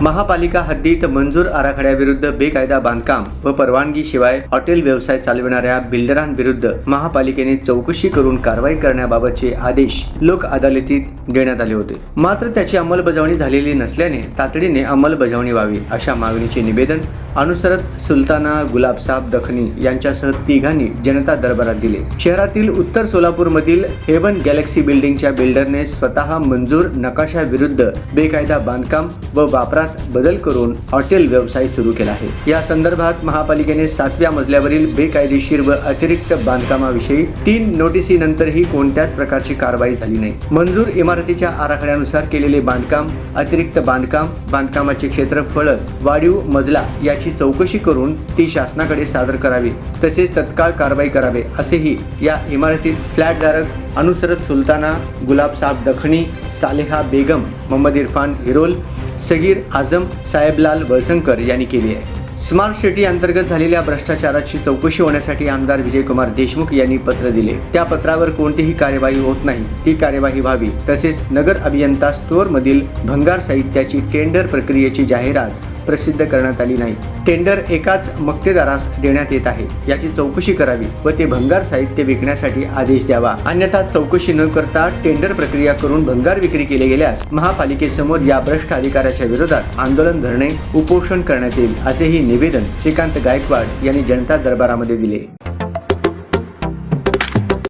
महापालिका हद्दीत मंजूर आराखड्याविरुद्ध बेकायदा बांधकाम व परवानगीशिवाय हॉटेल व्यवसाय चालविणाऱ्या बिल्डरांविरुद्ध महापालिकेने चौकशी करून कारवाई करण्याबाबतचे आदेश लोक अदालतीत देण्यात आले होते. मात्र त्याची अंमलबजावणी झालेली नसल्याने तातडीने अंमलबजावणी व्हावी अशा मागणीचे निवेदन अनुसरत सुलताना गुलाबसाब दखनी यांच्यासह तिघांनी जनता दरबारात दिले. शहरातील उत्तर सोलापूरमधील हेवन गॅलेक्सी बिल्डिंगच्या बिल्डरने स्वतः मंजूर नकाशाविरुद्ध बेकायदा बांधकाम व वापरात बदल करून हॉटेल व्यवसाय सुरू केला आहे. या संदर्भात महापालिकेने सातव्या मजल्यावरील बेकायदेशीर व अतिरिक्त बांधकामाविषयी तीन नोटिसीनंतरही कोणत्याच प्रकारची कारवाई झाली नाही. मंजूर इमारतीच्या आराखड्यानुसार केलेले बांधकाम अतिरिक्त बांधकाम बांधकामाचे क्षेत्रफळ वाढीव मजला याची चौकशी करून ती शासनाकडे सादर करावी. तसेच तत्काळ कारवाई करावे असेही या इमारतीत फ्लॅटधारक अनुसरत सुलताना गुलाबसाब दखनी सालेहा बेगम मोहम्मद इरफान हिरोल सगीर आझम साहेबलाल वळसंकर यांनी केली आहे. स्मार्ट सिटी अंतर्गत झालेल्या भ्रष्टाचाराची चौकशी होण्यासाठी आमदार विजयकुमार देशमुख यांनी पत्र दिले. त्या पत्रावर कोणतीही कार्यवाही होत नाही. ती कार्यवाही व्हावी. तसेच नगर अभियंता स्टोअरमधील भंगार साहित्याची टेंडर प्रक्रियेची जाहिरात प्रसिद्ध करण्यात आली नाही. टेंडर एकाच मक्तेदारास देण्यात येत आहे. याची चौकशी करावी व ते भंगार साहित्य विकण्यासाठी आदेश द्यावा. अन्यथा चौकशी न करता टेंडर प्रक्रिया करून भंगार विक्री केले गेल्यास महापालिकेसमोर या भ्रष्ट अधिकाऱ्याच्या विरोधात आंदोलन धरणे उपोषण करण्यात येईल असेही निवेदन श्रीकांत गायकवाड यांनी जनता दरबारामध्ये दिले.